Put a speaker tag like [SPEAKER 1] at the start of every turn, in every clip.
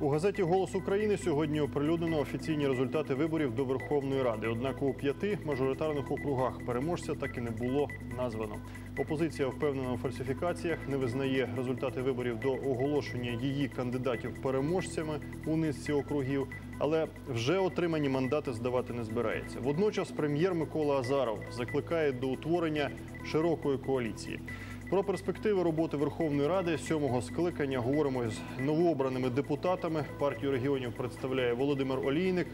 [SPEAKER 1] У газеті Голос України сьогодні оприлюднено офіційні результати виборів до Верховної Ради. Однак у п'яти мажоритарних округах переможця так і не було названо. Опозиція впевнена у фальсифікаціях, не визнає результати виборів до оголошення її кандидатів переможцями у низці округів, але вже отримані мандати здавати не збирається. Водночас прем'єр Микола Азаров закликає до утворення широкої коаліції. Про перспективи роботи Верховної Ради сьомого скликання говоримо з новообраними депутатами. Партію регіонів представляє Володимир Олійник.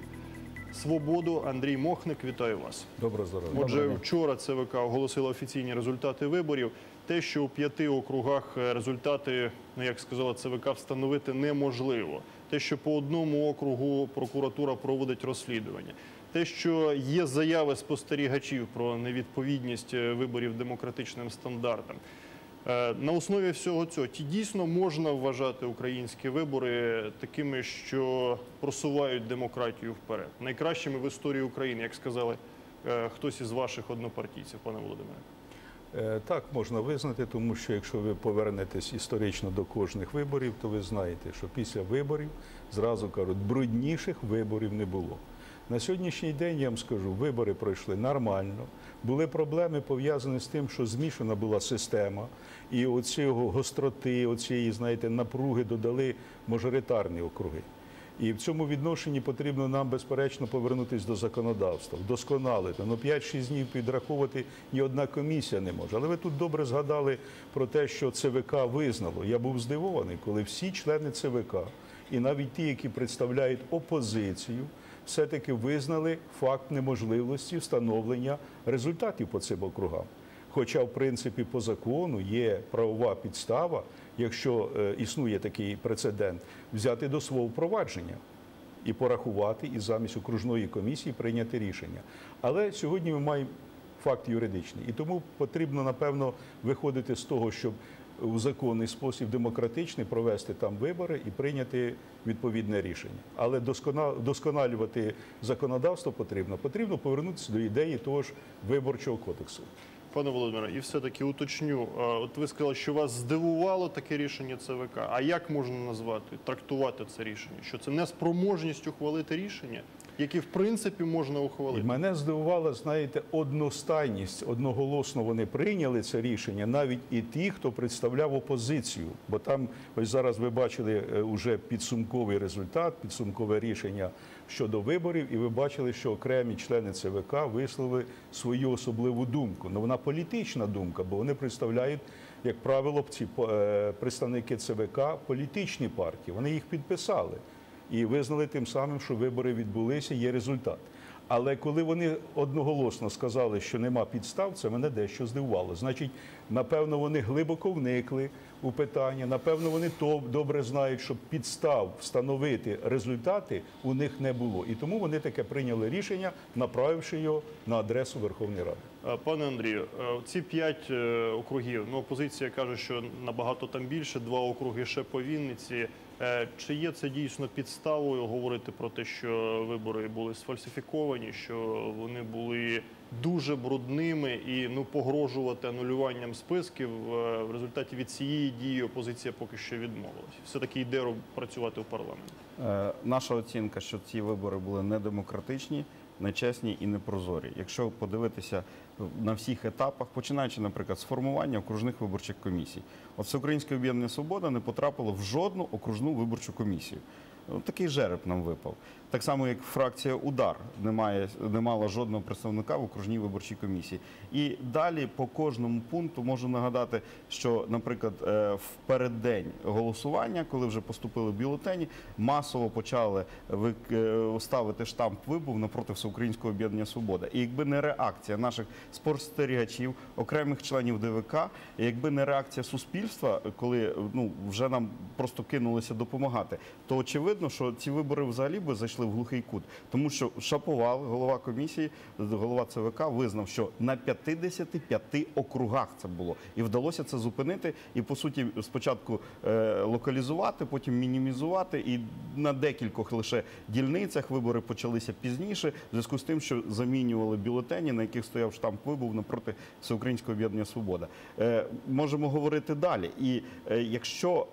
[SPEAKER 1] Свободу Андрій Мохник. Вітаю вас.
[SPEAKER 2] Добре здоров'я.
[SPEAKER 1] Отже, вчора ЦВК оголосила офіційні результати виборів. Те, що у п'яти округах е, результати, ну як сказала ЦВК, встановити неможливо. Те, що по одному округу прокуратура проводить розслідування. Те, що є заяви спостерігачів про невідповідність е, виборів демократичним стандартам. Е, На основі всього цього чи дійсно можна вважати українські вибори такими, що просувають демократію вперед, найкращими в історії України, як сказали е, хтось із ваших однопартійців, пане Володимире?
[SPEAKER 2] Е, Так можна визнати, тому що якщо ви повернетесь історично до кожних виборів, то ви знаєте, що після виборів зразу кажуть, брудніших виборів не було. На сьогоднішній день я вам скажу, вибори пройшли нормально. Були проблеми пов'язані з тим, що змішана була система, і оцього гостроти, оцієї, знаєте, напруги додали мажоритарні округи. І в цьому відношенні потрібно нам, безперечно, повернутися до законодавства, вдосконалити. Ну, 5-6 днів підраховувати ні одна комісія не може. Але ви тут добре згадали про те, що ЦВК визнало. Я був здивований, коли всі члени ЦВК, і навіть ті, які представляють опозицію, все-таки визнали факт неможливості встановлення результатів по цим округам. Хоча, в принципі, по закону є правова підстава, якщо е, існує такий прецедент, взяти до свого впровадження і порахувати, і замість окружної комісії прийняти рішення. Але сьогодні ми маємо факт юридичний, і тому потрібно напевно виходити з того, щоб у законний спосіб демократичний провести там вибори і прийняти відповідне рішення. Але доскона- досконалювати законодавство потрібно. Потрібно повернутися до ідеї того ж виборчого кодексу.
[SPEAKER 1] Пане Володимире, і все-таки уточню. От ви сказали, що вас здивувало таке рішення ЦВК. А як можна назвати, трактувати це рішення? Що це неспроможність ухвалити рішення, які в принципі можна
[SPEAKER 2] І
[SPEAKER 1] ухвалити?
[SPEAKER 2] мене здивувала, знаєте, одностайність. Одноголосно вони прийняли це рішення, навіть і ті, хто представляв опозицію. Бо там, ось зараз ви бачили е, уже підсумковий результат, підсумкове рішення щодо виборів, і ви бачили, що окремі члени ЦВК висловили свою особливу думку. Ну вона політична думка, бо вони представляють, як правило, ці е, представники ЦВК політичні партії. Вони їх підписали і визнали тим самим, що вибори відбулися, є результат. Але коли вони одноголосно сказали, що нема підстав, це мене дещо здивувало. Значить, напевно, вони глибоко вникли у питання. Напевно, вони то добре знають, що підстав встановити результати у них не було. І тому вони таке прийняли рішення, направивши його на адресу Верховної Ради.
[SPEAKER 1] Пане Андрію, е, ці п'ять е, округів, ну опозиція каже, що набагато там більше, два округи ще по Вінниці. Е, Чи є це дійсно підставою говорити про те, що вибори були сфальсифіковані, що вони були дуже брудними і ну погрожувати анулюванням списків е, в результаті від цієї дії опозиція поки що відмовилась. Все таки йде працювати в парламенті.
[SPEAKER 3] Е, Наша оцінка, що ці вибори були недемократичні, нечесні і непрозорі. Якщо подивитися на всіх етапах, починаючи, наприклад, з формування окружних виборчих комісій, от Всеукраїнське об'єднання Свобода не потрапило в жодну окружну виборчу комісію. Такий жереб нам випав. Так само, як фракція Удар не, має, не мала жодного представника в окружній виборчій комісії. І далі по кожному пункту можу нагадати, що, наприклад, е, в переддень голосування, коли вже поступили бюлетені, масово почали е, ставити штамп вибув напроти Всеукраїнського об'єднання Свобода. І якби не реакція наших спостерігачів, окремих членів ДВК. Якби не реакція суспільства, коли ну вже нам просто кинулися допомагати, то очевидно, що ці вибори взагалі би зайшли в глухий кут, тому що Шаповал, голова комісії, голова ЦВК, визнав, що на 55 округах це було, і вдалося це зупинити. І по суті, спочатку е, локалізувати, потім мінімізувати, і на декількох лише дільницях вибори почалися пізніше, в зв'язку з тим, що замінювали бюлетені, на яких стояв штамп вибув напроти Всеукраїнського об'єднання Свобода. Е, можемо говорити далі. І е, якщо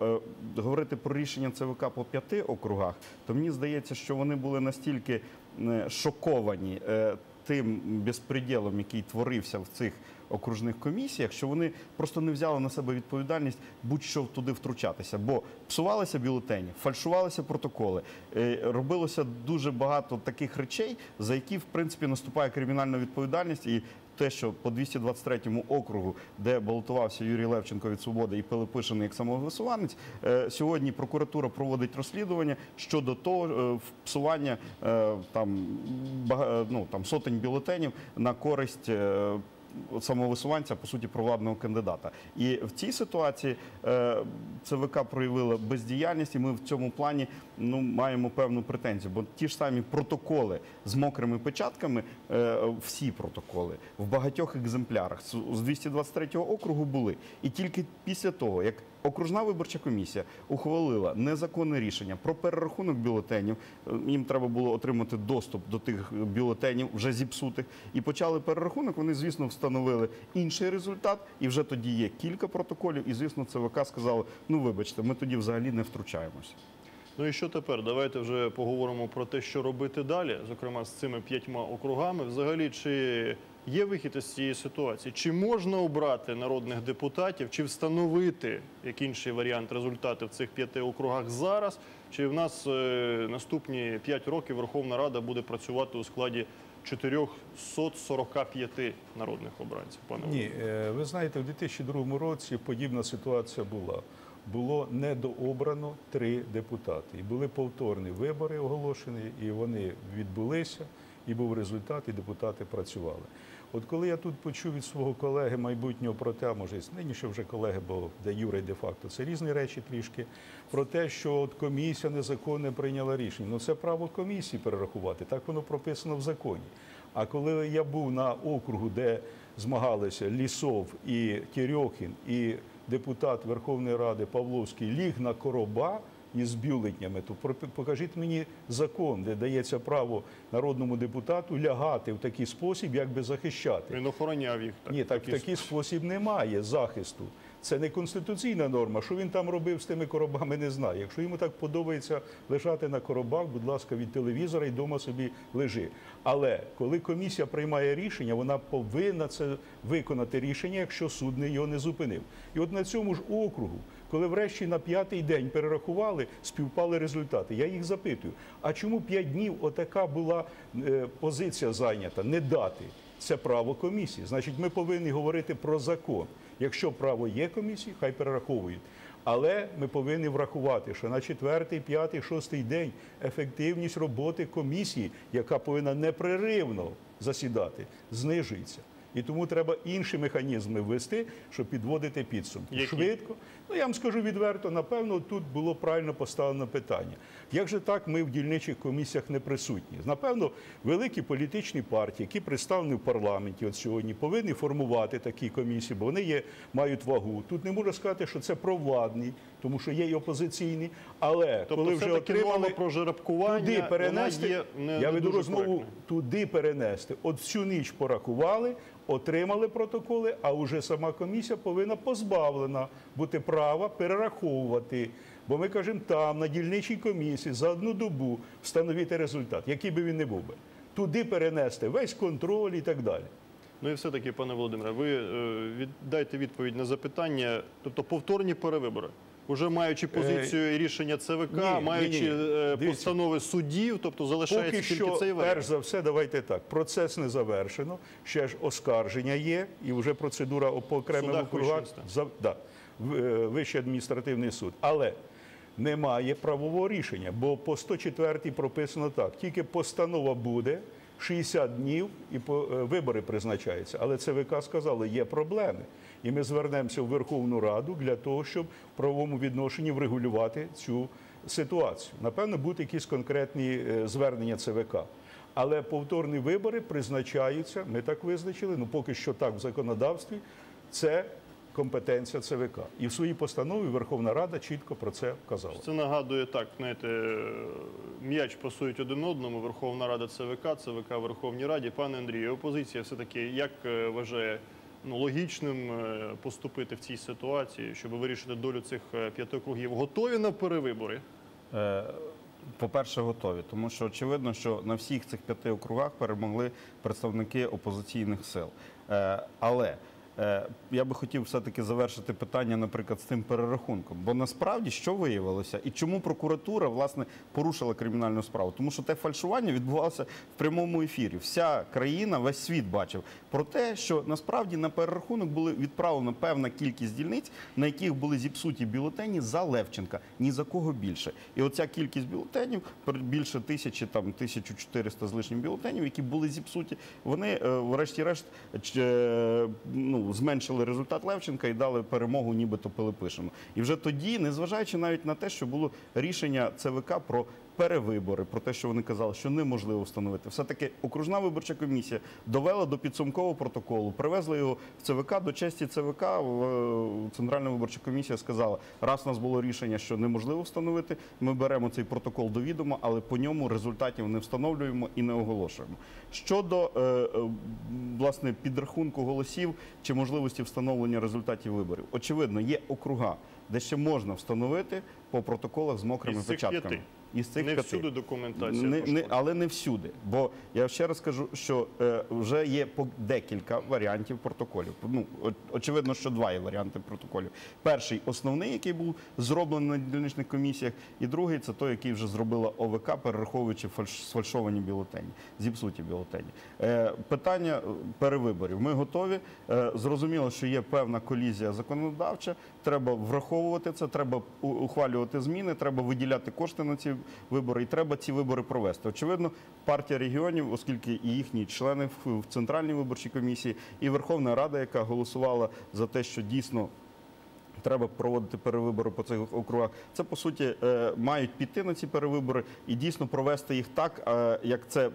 [SPEAKER 3] говорити про рішення ЦВК по п'яти округах, то мені здається, що вони були настільки е, шоковані е, тим безпреділом, який творився в цих окружних комісіях, що вони просто не взяли на себе відповідальність будь-що туди втручатися, бо псувалися бюлетені, фальшувалися протоколи, е, робилося дуже багато таких речей, за які в принципі наступає кримінальна відповідальність і. Те, що по 223 округу, де балотувався Юрій Левченко від свободи і Пилипишин як самовисуванець, е, сьогодні прокуратура проводить розслідування щодо того е, псування там ну там сотень бюлетенів на користь. Самовисуванця, по суті, провладного кандидата, і в цій ситуації е, ЦВК проявила бездіяльність, і ми в цьому плані ну маємо певну претензію. Бо ті ж самі протоколи з мокрими печатками, е, всі протоколи в багатьох екземплярах з 223 округу були. І тільки після того, як окружна виборча комісія ухвалила незаконне рішення про перерахунок бюлетенів, е, їм треба було отримати доступ до тих бюлетенів вже зіпсутих, і почали перерахунок. Вони, звісно, встановили інший результат, і вже тоді є кілька протоколів. І звісно, ЦВК сказали: ну вибачте, ми тоді взагалі не втручаємося.
[SPEAKER 1] Ну і що тепер? Давайте вже поговоримо про те, що робити далі, зокрема з цими п'ятьма округами. Взагалі, чи є вихід із цієї ситуації? Чи можна обрати народних депутатів, чи встановити як інший варіант результати в цих п'яти округах зараз? Чи в нас е, наступні п'ять років Верховна Рада буде працювати у складі 445 народних обранців? Пане
[SPEAKER 2] Ні, е, ви знаєте, в 2002 році подібна ситуація була. Було недообрано три депутати. І були повторні вибори оголошені, і вони відбулися, і був результат, і депутати працювали. От коли я тут почув від свого колеги майбутнього про те, а може і нинішнього вже колеги, бо де Юрій де-факто це різні речі трішки, про те, що от комісія незаконне прийняла рішення. Ну це право комісії перерахувати, так воно прописано в законі. А коли я був на округу, де змагалися Лісов і Тєрьохін, і депутат Верховної Ради Павловський ліг на короба із бюлетнями, то покажіть мені закон, де дається право народному депутату лягати в такий спосіб, як би захищати.
[SPEAKER 1] Він охороняв їх. Так,
[SPEAKER 2] Ні, так в такий спосіб немає захисту. Це не конституційна норма. Що він там робив з тими коробами, не знаю. Якщо йому так подобається лежати на коробах, будь ласка, від телевізора і вдома собі лежи. Але коли комісія приймає рішення, вона повинна це виконати рішення, якщо суд не його не зупинив. І от на цьому ж округу, коли врешті на п'ятий день перерахували, співпали результати. Я їх запитую: а чому п'ять днів отака була е, позиція зайнята? Не дати. Це право комісії. Значить, ми повинні говорити про закон. Якщо право є комісії, хай перераховують. Але ми повинні врахувати, що на четвертий, п'ятий, шостий день ефективність роботи комісії, яка повинна непреривно засідати, знижується. І тому треба інші механізми ввести, щоб підводити підсумки.
[SPEAKER 1] Які?
[SPEAKER 2] Швидко. Ну я вам скажу відверто, напевно, тут було правильно поставлено питання. Як же так ми в дільничих комісіях не присутні? Напевно, великі політичні партії, які представлені в парламенті от сьогодні, повинні формувати такі комісії, бо вони є, мають вагу. Тут не можу сказати, що це провладні, тому що є і опозиційні. Але
[SPEAKER 1] Тобто,
[SPEAKER 2] коли вже отримали
[SPEAKER 1] про жеребкування,
[SPEAKER 2] туди перенести,
[SPEAKER 1] є не,
[SPEAKER 2] я веду розмову
[SPEAKER 1] коректною.
[SPEAKER 2] туди перенести. От всю ніч порахували, отримали протоколи, а вже сама комісія повинна позбавлена бути права перераховувати. Бо ми кажемо, там на дільничій комісії за одну добу встановити результат, який би він не був би. Туди перенести весь контроль і так далі.
[SPEAKER 1] Ну і все-таки, пане Володимире, ви е, дайте відповідь на запитання, тобто повторні перевибори. Уже маючи позицію і рішення ЦВК,
[SPEAKER 2] Е, ні,
[SPEAKER 1] маючи
[SPEAKER 2] ні, ні.
[SPEAKER 1] е,
[SPEAKER 2] Дивіться.
[SPEAKER 1] постанови суддів, тобто залишається
[SPEAKER 2] Поки
[SPEAKER 1] тільки
[SPEAKER 2] що,
[SPEAKER 1] цей варіант.
[SPEAKER 2] перш за все, давайте так. Процес не завершено, ще ж оскарження є, і вже процедура по окремим округах. За, да, е, Вищий адміністративний суд. Але немає правового рішення, бо по 104 прописано так: тільки постанова буде, 60 днів і по- е, вибори призначаються. Але ЦВК сказали, є проблеми. І ми звернемося в Верховну Раду для того, щоб в правовому відношенні врегулювати цю ситуацію. Напевно, будуть якісь конкретні е, звернення ЦВК. Але повторні вибори призначаються, ми так визначили, ну поки що так в законодавстві, це компетенція ЦВК. І в своїй постанові Верховна Рада чітко про це вказала.
[SPEAKER 1] Це нагадує так, знаєте, м'яч пасують один одному. Верховна Рада ЦВК, ЦВК Верховній Раді. Пане Андрію, опозиція все-таки як е, вважає ну, логічним е, поступити в цій ситуації, щоб вирішити долю цих е, п'яти округів? Готові на перевибори?
[SPEAKER 3] Е, По-перше, готові, тому що очевидно, що на всіх цих п'яти округах перемогли представники опозиційних сил. Е, Але я би хотів все-таки завершити питання, наприклад, з тим перерахунком. Бо насправді що виявилося, і чому прокуратура власне порушила кримінальну справу? Тому що те фальшування відбувалося в прямому ефірі. Вся країна, весь світ бачив про те, що насправді на перерахунок були відправлена певна кількість дільниць, на яких були зіпсуті бюлетені за Левченка, ні за кого більше. І оця кількість бюлетенів, більше тисячі, там 1400 з лишнім бюлетенів, які були зіпсуті, вони е, врешті-решт е, ну, зменшили результат Левченка і дали перемогу нібито Пилипишину. І вже тоді, незважаючи навіть на те, що було рішення ЦВК про перевибори, про те, що вони казали, що неможливо встановити. Все-таки окружна виборча комісія довела до підсумкового протоколу, привезли його в ЦВК до честі ЦВК. е, Центральна виборча комісія сказала, раз у нас було рішення, що неможливо встановити, ми беремо цей протокол до відома, але по ньому результатів не встановлюємо і не оголошуємо. Щодо е, е, власне підрахунку голосів чи можливості встановлення результатів виборів, очевидно, є округа, де ще можна встановити по протоколах з мокрими печатками. Із цих
[SPEAKER 1] Не
[SPEAKER 3] п'яти.
[SPEAKER 1] всюди документація.
[SPEAKER 3] Не, не,
[SPEAKER 1] пошкоджена.
[SPEAKER 3] але не всюди. Бо я ще раз кажу, що е, вже є по декілька варіантів протоколів. Ну, о- очевидно, що два є варіанти протоколів. Перший основний, який був зроблений на дільничних комісіях, і другий це той, який вже зробила ОВК, перераховуючи фальш, сфальшовані бюлетені, зіпсуті бюлетені. Е, питання е, перевиборів. Ми готові. Е, зрозуміло, що є певна колізія законодавча. Треба враховувати це, треба ухвалювати зміни, треба виділяти кошти на ці вибори, і треба ці вибори провести. Очевидно, партія регіонів, оскільки і їхні члени в, центральній виборчій комісії, і Верховна Рада, яка голосувала за те, що дійсно. Треба проводити перевибори по цих округах. Це по суті е, мають піти на ці перевибори і дійсно провести їх так, е, як це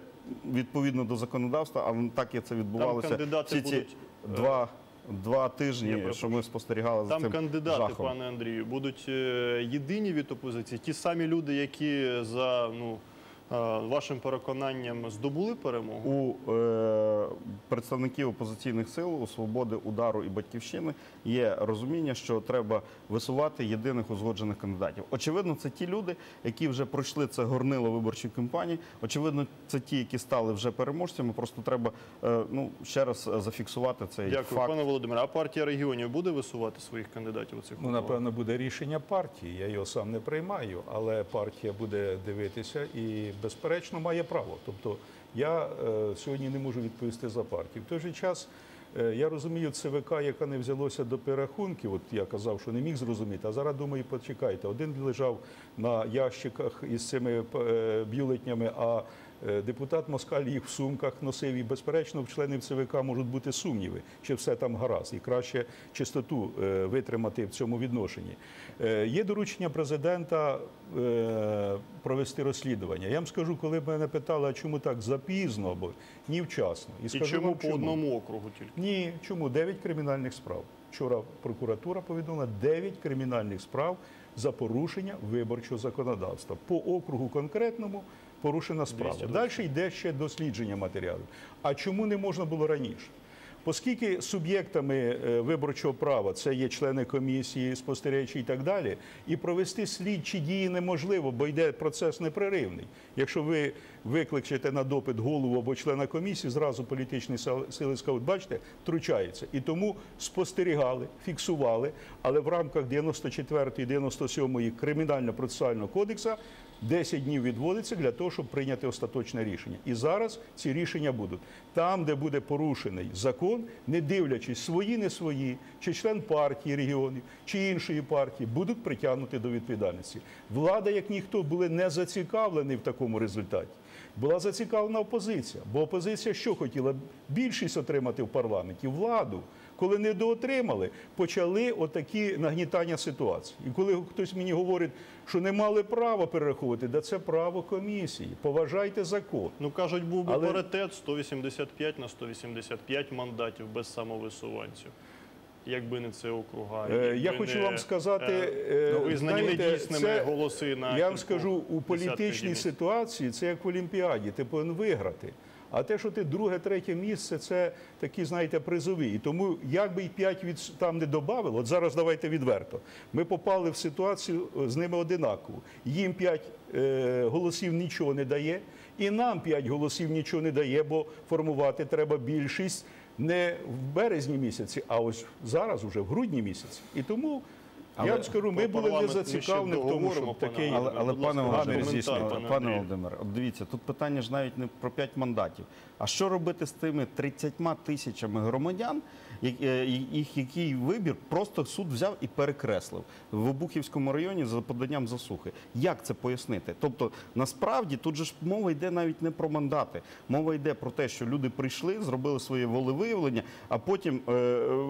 [SPEAKER 3] відповідно до законодавства, а так як це відбувалося
[SPEAKER 1] кандидати
[SPEAKER 3] всі ці
[SPEAKER 1] будуть, е,
[SPEAKER 3] два, два тижні, що ми спостерігали за
[SPEAKER 1] Там
[SPEAKER 3] цим
[SPEAKER 1] кандидати,
[SPEAKER 3] жахом.
[SPEAKER 1] пане Андрію, будуть е, єдині від опозиції, ті самі люди, які за ну вашим переконанням здобули перемогу.
[SPEAKER 3] У е, представників опозиційних сил у свободи удару і батьківщини є розуміння, що треба висувати єдиних узгоджених кандидатів. Очевидно, це ті люди, які вже пройшли це горнило виборчої кампанії. Очевидно, це ті, які стали вже переможцями. Просто треба е, ну ще раз е, зафіксувати цей
[SPEAKER 1] Дякую,
[SPEAKER 3] факт.
[SPEAKER 1] пане Володимире. А партія регіонів буде висувати своїх кандидатів у цих
[SPEAKER 2] Ну, напевно, буде рішення партії. Я його сам не приймаю, але партія буде дивитися і, безперечно, має право. Тобто я е, сьогодні не можу відповісти за партію. В той же час е, я розумію ЦВК, яка не взялося до перерахунків. От я казав, що не міг зрозуміти. А зараз думаю, почекайте. Один лежав на ящиках із цими е, бюлетнями, а депутат Москаль їх в сумках носив. І, безперечно, в членів ЦВК можуть бути сумніви, чи все там гаразд. І краще чистоту е, витримати в цьому відношенні. Е, Є доручення президента е, провести розслідування. Я вам скажу, коли мене питали, а чому так запізно або ні вчасно.
[SPEAKER 1] І
[SPEAKER 2] скажу
[SPEAKER 1] чому
[SPEAKER 2] вам,
[SPEAKER 1] по одному округу тільки?
[SPEAKER 2] ні, чому? Дев'ять кримінальних справ. Вчора прокуратура повідомила 9 кримінальних справ за порушення виборчого законодавства. По округу конкретному порушена справа. Далі йде ще дослідження матеріалів. А чому не можна було раніше? Оскільки суб'єктами е, виборчого права це є члени комісії, спостерігачі і так далі, і провести слідчі дії неможливо, бо йде процес непреривний. Якщо ви викличете на допит голову або члена комісії, зразу політичні сил- сили скажуть, бачите, втручається. І тому спостерігали, фіксували, але в рамках 94 і 97 кримінально-процесуального кодексу 10 днів відводиться для того, щоб прийняти остаточне рішення. І зараз ці рішення будуть там, де буде порушений закон, не дивлячись свої, не свої, чи член партії регіонів, чи іншої партії, будуть притягнуті до відповідальності. Влада, як ніхто, були не зацікавлені в такому результаті. була зацікавлена опозиція. Бо опозиція що хотіла? Більшість отримати в парламенті, владу. Коли не доотримали, почали отакі нагнітання ситуації. І коли хтось мені говорить, що не мали права перераховувати, да це право комісії. Поважайте закон.
[SPEAKER 1] Ну кажуть, був би
[SPEAKER 2] Але-
[SPEAKER 1] паритет 185 на 185 мандатів без самовисуванців. Якби не це округа.
[SPEAKER 2] Е, Я хочу
[SPEAKER 1] не,
[SPEAKER 2] вам сказати,
[SPEAKER 1] е,
[SPEAKER 2] е,
[SPEAKER 1] ну,
[SPEAKER 2] знаєте,
[SPEAKER 1] недійсними
[SPEAKER 2] це-
[SPEAKER 1] голоси на
[SPEAKER 2] Я вам скажу, у політичній ситуації це як в Олімпіаді, ти повинен виграти. А те, що ти друге, третє місце, це такі, знаєте, призові. І тому, як би і 5 від там не додавили, от зараз давайте відверто. Ми попали в ситуацію е, з ними одинаково. Їм 5 е, голосів нічого не дає, і нам 5 голосів нічого не дає, бо формувати треба більшість не в березні місяці, а ось зараз, уже в грудні місяці. І тому.
[SPEAKER 3] Але
[SPEAKER 2] я вам скажу, ми були не зацікавлені в тому, щоб такий
[SPEAKER 1] Андрію.
[SPEAKER 3] Але, але пане Володимире, звісно,
[SPEAKER 1] пане
[SPEAKER 3] пане
[SPEAKER 1] Андрію.
[SPEAKER 3] Дивіться, тут питання ж навіть не про 5 мандатів. А що робити з тими 30 тисячами громадян, е, їх який вибір просто суд взяв і перекреслив в Обухівському районі за поданням засухи? Як це пояснити? Тобто, насправді тут же ж мова йде навіть не про мандати. Мова йде про те, що люди прийшли, зробили своє волевиявлення, а потім. е, е,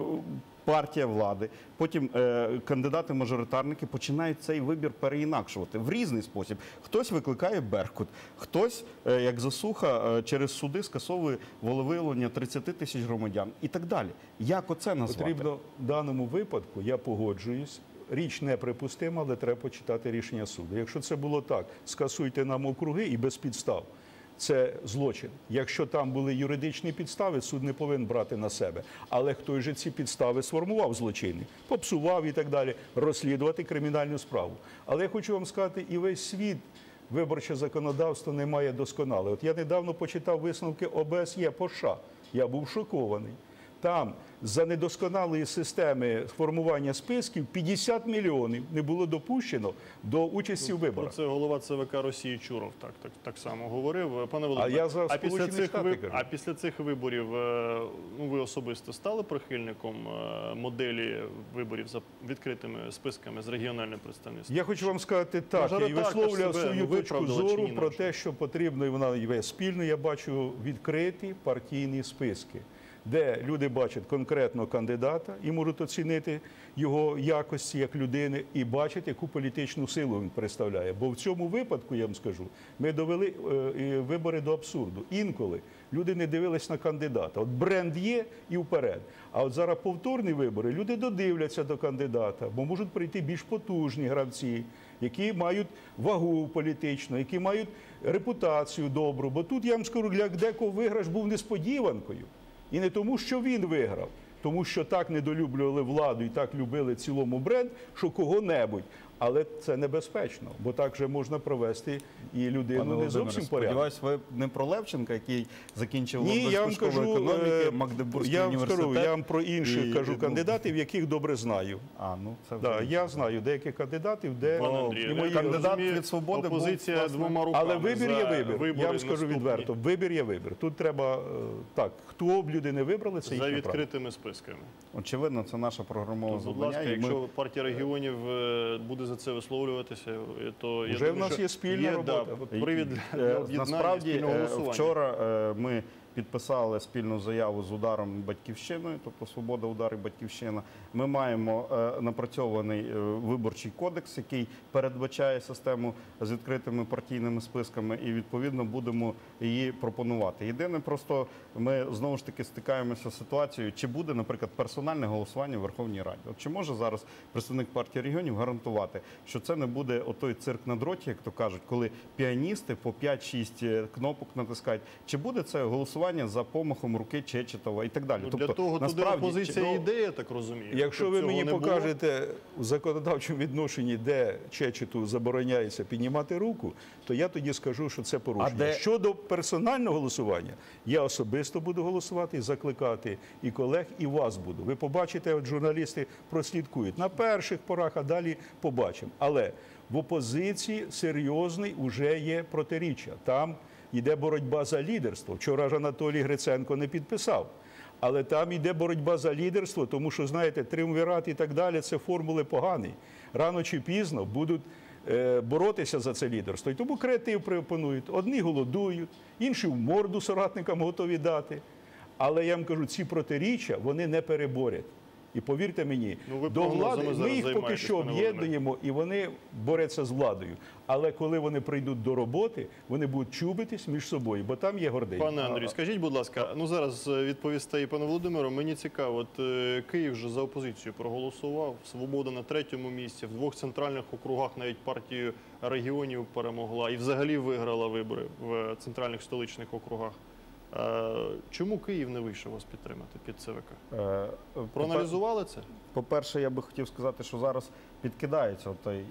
[SPEAKER 3] партія влади, потім е, кандидати-мажоритарники починають цей вибір переінакшувати в різний спосіб. Хтось викликає Беркут, хтось, е, як засуха, е, через суди скасовує волевиявлення 30 тисяч громадян і так далі. Як оце назвати?
[SPEAKER 2] Потрібно в даному випадку, я погоджуюсь. Річ неприпустима, але треба почитати рішення суду. Якщо це було так, скасуйте нам округи і без підстав. Це злочин. Якщо там були юридичні підстави, суд не повинен брати на себе. Але хто ж ці підстави сформував злочини, попсував і так далі, розслідувати кримінальну справу. Але я хочу вам сказати, і весь світ виборче законодавство не має досконале. От я недавно почитав висновки ОБСЄ по США. Я був шокований. Там за недосконалої системи формування списків 50 мільйонів не було допущено до участі в
[SPEAKER 1] Про
[SPEAKER 2] виборах.
[SPEAKER 1] це голова ЦВК Росії Чуров так, так, так само говорив. Пане Володимире,
[SPEAKER 2] я за
[SPEAKER 1] а після цих
[SPEAKER 2] Штати
[SPEAKER 1] а після цих виборів е, ну ви особисто стали прихильником е, моделі виборів за відкритими списками з регіональним представництвом?
[SPEAKER 2] Я хочу вам сказати так, я висловлював свою точку зору про те, що потрібно, і вона є спільно. Я бачу відкриті партійні списки, де люди бачать конкретно кандидата і можуть оцінити його якості як людини, і бачать, яку політичну силу він представляє. Бо в цьому випадку, я вам скажу, ми довели е, вибори до абсурду. Інколи люди не дивились на кандидата. От бренд є і вперед. А от зараз повторні вибори люди додивляться до кандидата, бо можуть прийти більш потужні гравці, які мають вагу політичну, які мають репутацію добру. Бо тут я вам скажу, для декого виграш був несподіванкою. І не тому, що він виграв, тому що так недолюблювали владу і так любили цілому бренд, що кого-небудь. Але це небезпечно, бо так же можна провести і людину
[SPEAKER 3] Пане
[SPEAKER 2] не зовсім порядок.
[SPEAKER 3] сподіваюсь, ви не про Левченка, який закінчив
[SPEAKER 2] Ні, я вам кажу,
[SPEAKER 3] економіки,
[SPEAKER 2] е,
[SPEAKER 3] Магдебурзький
[SPEAKER 2] я вам
[SPEAKER 3] університет.
[SPEAKER 2] скажу, я вам про інших
[SPEAKER 3] і-
[SPEAKER 2] кажу
[SPEAKER 3] ну,
[SPEAKER 2] кандидатів, яких добре знаю.
[SPEAKER 3] А, ну це
[SPEAKER 2] Да,
[SPEAKER 3] вже-
[SPEAKER 2] я знаю деяких кандидатів, де
[SPEAKER 1] Пане
[SPEAKER 3] Ну,
[SPEAKER 2] мої
[SPEAKER 1] я
[SPEAKER 3] кандидат
[SPEAKER 1] розумію,
[SPEAKER 3] від «Свободи» був,
[SPEAKER 1] опозиція
[SPEAKER 3] власне.
[SPEAKER 1] двома руками.
[SPEAKER 2] Але вибір є вибір. Я вам скажу
[SPEAKER 1] наступні.
[SPEAKER 2] відверто, вибір є вибір. Тут треба е, так, хто б люди не вибрали, це
[SPEAKER 1] за
[SPEAKER 2] їхнє право.
[SPEAKER 1] відкритими списками.
[SPEAKER 3] Очевидно, це наша програмова
[SPEAKER 1] Будь
[SPEAKER 3] завдання.
[SPEAKER 1] ласка, якщо партія регіонів е, за це висловлюватися, То то я
[SPEAKER 2] думаю, в нас
[SPEAKER 1] що
[SPEAKER 2] є спільна
[SPEAKER 1] є, да,
[SPEAKER 2] робота.
[SPEAKER 1] привід для,
[SPEAKER 3] Е,
[SPEAKER 1] для об'єднання
[SPEAKER 3] Насправді
[SPEAKER 1] спільного
[SPEAKER 3] е,
[SPEAKER 1] голосування.
[SPEAKER 3] вчора е, ми підписали спільну заяву з ударом батьківщиною, тобто Свобода, удар і батьківщина. Ми маємо е, напрацьований е, виборчий кодекс, який передбачає систему з відкритими партійними списками, і відповідно будемо її пропонувати. Єдине, просто ми знову ж таки стикаємося з ситуацією, чи буде, наприклад, персональне голосування в Верховній Раді. От чи може зараз представник партії регіонів гарантувати, що це не буде отой цирк на дроті, як то кажуть, коли піаністи по 5-6 кнопок натискають, чи буде це голосування за помахом руки Чечетова і так далі?
[SPEAKER 1] Ну, для того туди опозиція йде, я так розумію.
[SPEAKER 2] Якщо ви мені
[SPEAKER 1] не було,
[SPEAKER 2] покажете у законодавчому відношенні, де Чечету забороняється піднімати руку, то я тоді скажу, що це порушення.
[SPEAKER 3] А де-
[SPEAKER 2] Щодо персонального голосування, я особисто буду голосувати і закликати і колег, і вас буду. Ви побачите, от журналісти прослідкують на перших порах, а далі побачимо. Але в опозиції серйозний уже є протиріччя. Там йде боротьба за лідерство. Вчора ж Анатолій Гриценко не підписав. Але там йде боротьба за лідерство, тому що, знаєте, триумвірат і так далі це формули погані. Рано чи пізно будуть е, боротися за це лідерство. І тому креатив пропонують. Одні голодують, інші в морду соратникам готові дати. Але я вам кажу, ці протиріччя вони не переборять. І повірте мені,
[SPEAKER 1] Ну, ви
[SPEAKER 2] до влади ми їх поки що об'єднуємо, і вони борються з владою. Але коли вони прийдуть до роботи, вони будуть чубитись між собою, бо там є гординя.
[SPEAKER 1] Пане Андрію, скажіть, будь ласка, ну зараз е, відповісте і пане Володимиру. Мені цікаво, от е, Київ вже за опозицію проголосував. Свобода на третьому місці. В двох центральних округах навіть партію регіонів перемогла і взагалі виграла вибори в центральних столичних округах. Е, Чому Київ не вийшов вас підтримати під ЦВК?
[SPEAKER 3] Е,
[SPEAKER 1] Проаналізували це?
[SPEAKER 3] По-перше, я би хотів сказати, що зараз підкидається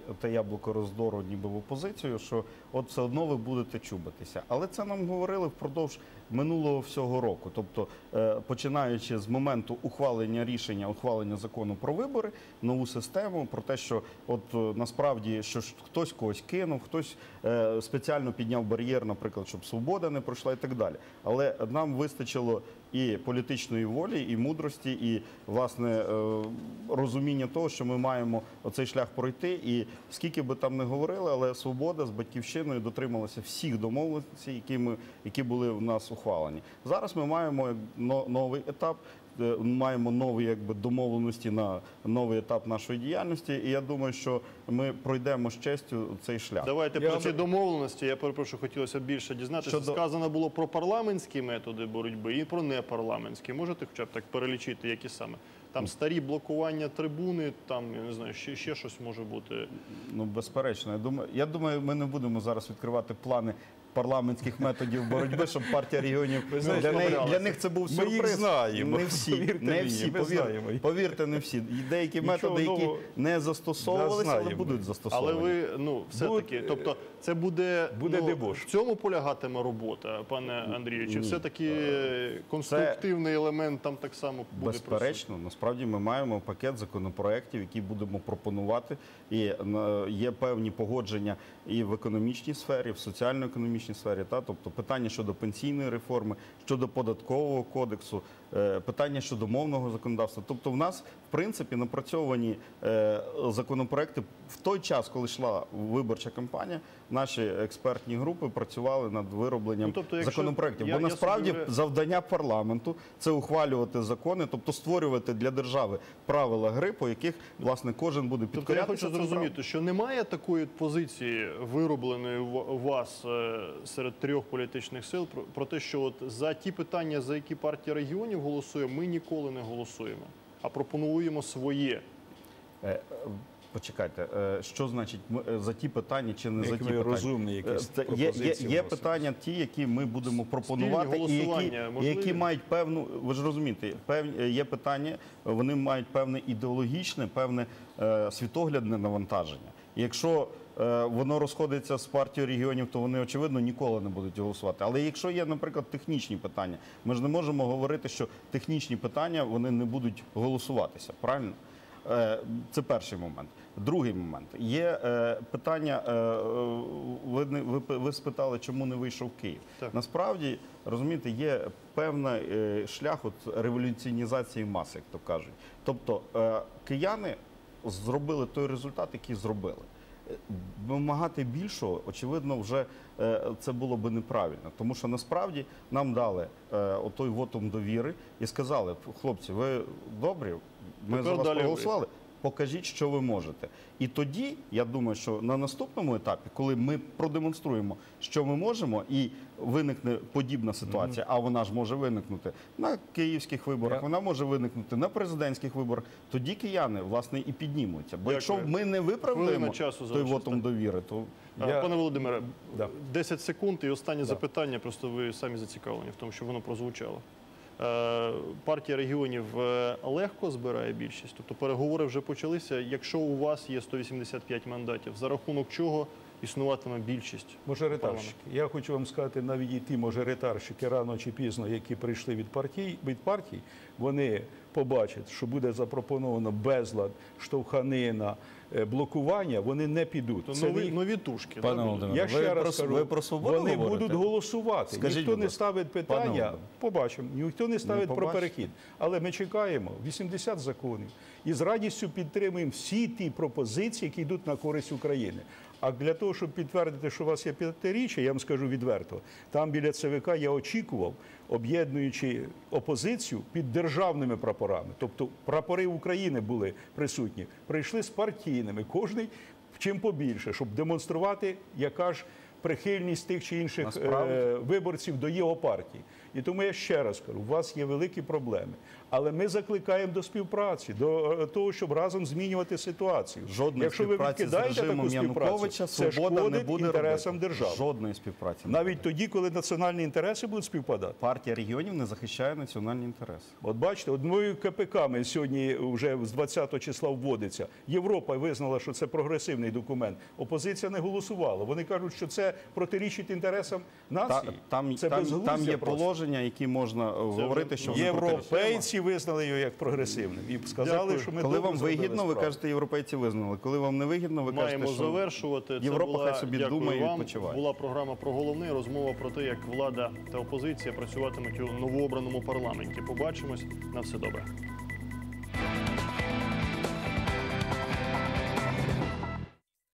[SPEAKER 3] оте яблуко роздору, ніби в опозицію, що от все одно ви будете чубитися. Але це нам говорили впродовж минулого всього року. Тобто, е, починаючи з моменту ухвалення рішення, ухвалення закону про вибори, нову систему, про те, що от е, насправді що ж хтось когось кинув, хтось е, спеціально підняв бар'єр, наприклад, щоб свобода не пройшла і так далі. Але нам вистачило і політичної волі, і мудрості, і власне е, розуміння того, що ми маємо оцей шлях пройти. І скільки би там не говорили, але свобода з батьківщиною дотрималася всіх домовленостей, які ми які були в нас ухвалені. Зараз ми маємо но- новий етап. Е, Маємо нові якби домовленості на новий етап нашої діяльності, і я думаю, що ми пройдемо з честю цей шлях.
[SPEAKER 1] Давайте
[SPEAKER 2] Я
[SPEAKER 1] про ці домовленості. Я перепрошую, хотілося більше дізнатися.
[SPEAKER 3] Щодо-
[SPEAKER 1] Сказано було про парламентські методи боротьби і про непарламентські. Можете хоча б так перелічити, які саме? Там старі блокування трибуни, там я не знаю, ще, ще щось може бути.
[SPEAKER 3] Ну, безперечно. Я думаю, я думаю, ми не будемо зараз відкривати плани парламентських методів боротьби, щоб партія регіонів
[SPEAKER 2] знаєте,
[SPEAKER 3] для, неї- для них це був
[SPEAKER 2] Ми
[SPEAKER 3] сюрприз.
[SPEAKER 2] їх знаємо,
[SPEAKER 3] Не всі,
[SPEAKER 2] повірте
[SPEAKER 3] не
[SPEAKER 2] мені,
[SPEAKER 3] всі,
[SPEAKER 2] ми
[SPEAKER 3] повір- повірте, не всі. І деякі
[SPEAKER 2] Нічого
[SPEAKER 3] методи, які
[SPEAKER 2] нового
[SPEAKER 3] не застосовувалися, але
[SPEAKER 2] знаємо.
[SPEAKER 3] будуть
[SPEAKER 1] Але ви ну все-таки, тобто, це буде,
[SPEAKER 2] буде
[SPEAKER 1] ну,
[SPEAKER 2] дебош.
[SPEAKER 1] в цьому полягатиме робота, пане Андрію. Чи все-таки конструктивний елемент там так само буде?
[SPEAKER 3] Безперечно, насправді ми маємо пакет законопроєктів, які будемо пропонувати. І е, є певні погодження і в економічній сфері, в соціально-економічній сфері. Та тобто питання щодо пенсійної реформи, щодо податкового кодексу, е, питання щодо мовного законодавства. Тобто, в нас принципі напрацьовані е, законопроекти в той час, коли йшла виборча кампанія. Наші експертні групи працювали над виробленням
[SPEAKER 1] Ну, тобто,
[SPEAKER 3] законопроектів.
[SPEAKER 1] я-
[SPEAKER 3] Бо насправді
[SPEAKER 1] собі
[SPEAKER 3] завдання парламенту це ухвалювати закони, тобто створювати для держави правила гри, по яких власне кожен буде
[SPEAKER 1] Тобто я хочу зрозуміти, що немає такої позиції виробленої у вас е, серед трьох політичних сил про, про те, що от за ті питання, за які партія регіонів голосує, ми ніколи не голосуємо, а пропонуємо своє.
[SPEAKER 3] Е, е, Почекайте, е, що значить ми- за ті питання чи не
[SPEAKER 2] Як
[SPEAKER 3] за ті питання?
[SPEAKER 2] розумні якісь
[SPEAKER 3] це є, є, є питання, ті, які ми будемо пропонувати, і які, які мають певну, ви ж розумієте, певні є питання, вони мають певне ідеологічне, певне е, світоглядне навантаження. Якщо воно розходиться з партією регіонів, то вони очевидно ніколи не будуть голосувати. Але якщо є, наприклад, технічні питання, ми ж не можемо говорити, що технічні питання вони не будуть голосуватися. Правильно? Е, Це перший момент. Другий момент є е, питання. е, е, Ви, ви, ви спитали, чому не вийшов Київ.
[SPEAKER 1] Так.
[SPEAKER 3] Насправді розумієте, є певний е, шлях от революціонізації мас, як то кажуть. Тобто е, кияни зробили той результат, який зробили. Вимагати більшого, очевидно, вже е, це було би неправильно, тому що насправді нам дали е, отой вотум довіри і сказали: хлопці, ви добрі, ми
[SPEAKER 1] Тепер
[SPEAKER 3] за вас проголосували. Покажіть, що ви можете. І тоді я думаю, що на наступному етапі, коли ми продемонструємо, що ми можемо, і виникне подібна ситуація, а вона ж може виникнути на київських виборах, вона може виникнути на президентських виборах. Тоді кияни власне і піднімуться. Бо якщо ми не виправдаємо
[SPEAKER 1] часу
[SPEAKER 3] той вотом довіри, то
[SPEAKER 2] Я-
[SPEAKER 1] Пане Володимире,
[SPEAKER 2] Да.
[SPEAKER 1] 10 секунд і останнє запитання. Просто ви самі зацікавлені в тому, що воно прозвучало. Е, Партія регіонів е, легко збирає більшість, тобто переговори вже почалися. Якщо у вас є 185 мандатів, за рахунок чого існуватиме більшість?
[SPEAKER 2] Мажоритарщики. Я хочу вам сказати, навіть і ті мажоритарщики рано чи пізно, які прийшли від партій, від партій, вони побачать, що буде запропоновано безлад, штовханина, е, блокування, вони не підуть.
[SPEAKER 1] То
[SPEAKER 2] Це
[SPEAKER 1] нові,
[SPEAKER 2] їх-
[SPEAKER 1] нові тушки.
[SPEAKER 3] Пане
[SPEAKER 1] да.
[SPEAKER 3] Володимире,
[SPEAKER 2] я
[SPEAKER 3] ви
[SPEAKER 2] ще
[SPEAKER 3] про-
[SPEAKER 2] раз кажу,
[SPEAKER 3] ви про свободу
[SPEAKER 2] вони
[SPEAKER 3] говорите?
[SPEAKER 2] будуть голосувати.
[SPEAKER 3] Скажіть,
[SPEAKER 2] ніхто не ставить питання. Побачимо. Ніхто не ставить про перехід. Але ми чекаємо 80 законів і з радістю підтримуємо всі ті пропозиції, які йдуть на користь України. А для того, щоб підтвердити, що у вас є п'ятиріччя, я вам скажу відверто, там біля ЦВК я очікував, об'єднуючи опозицію під державними прапорами, тобто прапори України були присутні, прийшли з партійними, кожний чим побільше, щоб демонструвати, яка ж прихильність тих чи інших
[SPEAKER 3] Насправді.
[SPEAKER 2] е, виборців до його партії. І тому я ще раз кажу, у вас є великі проблеми. Але ми закликаємо до співпраці, до е, того, щоб разом змінювати ситуацію.
[SPEAKER 3] Жодної
[SPEAKER 2] Якщо ви відкидаєте таку співпрацю, це
[SPEAKER 3] не
[SPEAKER 2] шкодить
[SPEAKER 3] буде
[SPEAKER 2] інтересам
[SPEAKER 3] робити.
[SPEAKER 2] держави.
[SPEAKER 3] Жодної співпраці.
[SPEAKER 2] Навіть
[SPEAKER 3] буде.
[SPEAKER 2] тоді, коли національні інтереси будуть співпадати.
[SPEAKER 3] партія регіонів не захищає національні інтереси.
[SPEAKER 2] От бачите, одною КПК ми сьогодні вже з 20 числа вводиться. Європа визнала, що це прогресивний документ. Опозиція не голосувала. Вони кажуть, що це протирічить інтересам
[SPEAKER 3] Та,
[SPEAKER 2] нації.
[SPEAKER 3] там,
[SPEAKER 2] це
[SPEAKER 3] там, там є
[SPEAKER 2] просто.
[SPEAKER 3] положення, які можна е, говорити, що.
[SPEAKER 2] Європейці визнали його як прогресивним і сказали,
[SPEAKER 1] Дякую.
[SPEAKER 2] що ми
[SPEAKER 3] Коли вам
[SPEAKER 2] вигідно,
[SPEAKER 3] вигідно, ви кажете, європейці визнали. Коли вам не вигідно, ви
[SPEAKER 1] Маємо
[SPEAKER 3] кажете, що
[SPEAKER 1] завершувати.
[SPEAKER 3] Європа
[SPEAKER 1] була,
[SPEAKER 3] хай собі
[SPEAKER 1] дякую
[SPEAKER 3] думає і
[SPEAKER 1] вам.
[SPEAKER 3] відпочиває.
[SPEAKER 1] Була програма про головне розмова про те, як влада та опозиція працюватимуть у новообраному парламенті. Побачимось на все добре.